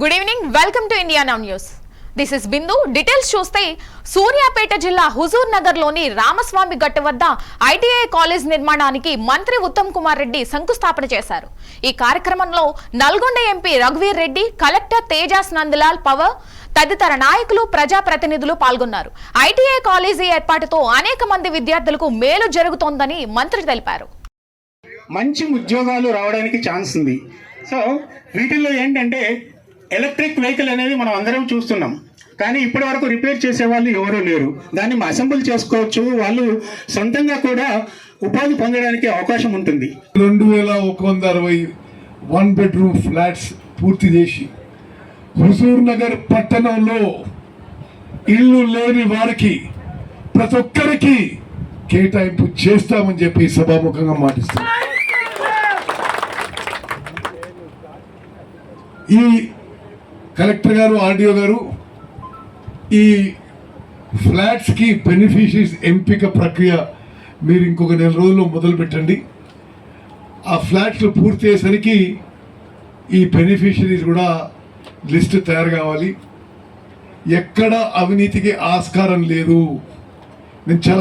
Good evening welcome to India now news this is Bindu details చూస్తే సూర్యాపేట జిల్లా హుజూర్ నగర్లోని రామస్వామి గట్టు వద్ద ఐటీఐ కాలేజ్ నిర్మాణానికి మంత్రి ఉత్తమ్ కుమార్ రెడ్డి శంకుస్థాపన చేశారు. ఈ కార్యక్రమంలో నల్గొండ ఎంపీ రఘువీర్ రెడ్డి కలెక్టర్ తేజాస్ నందలాల్ పవర్ తదితర నాయకులు ప్రజాప్రతినిధులు పాల్గొన్నారు. ఐటీఐ కాలేజీ ఏర్పాటుతో అనేక మంది విద్యార్థులకు మేలు జరుగుతోందని మంత్రి తెలిపారు. మంచి ఉద్యోగాలు రావడానికి ఛాన్స్ ఉంది. సో వీటిల్లో ఏంటంటే ఎలక్ట్రిక్ వెహికల్ అనేది మనం అందరం చూస్తున్నాం. కానీ ఇప్పటి వరకు రిపేర్ చేసే వాళ్ళు ఎవరూ లేరు. దాన్ని అసెంబుల్ చేసుకోవచ్చు. వాళ్ళు సొంతంగా కూడా ఉపాధి పొందడానికి అవకాశం ఉంటుంది. రెండు వేల ఒక వంద అరవై వన్ బెడ్రూమ్ ఫ్లాట్స్ పూర్తి చేసి హుజూర్ నగర్ పట్టణంలో ఇల్లు లేని వారికి ప్రతి ఒక్కరికి కేటాయింపు చేస్తామని చెప్పి సభాముఖంగా మాటిస్తాం ఈ కలెక్టర్ గారు ఆర్డీఓ గారు ఈ ఫ్లాట్స్కి బెనిఫిషరీస్ ఎంపిక ప్రక్రియ మీరు ఇంకొక నెల రోజుల్లో మొదలు పెట్టండి. ఆ ఫ్లాట్లు పూర్తి అయ్యేసరికి ఈ బెనిఫిషరీస్ కూడా లిస్ట్ తయారు కావాలి. ఎక్కడ అవినీతికి ఆస్కారం లేదు. నేను చాలా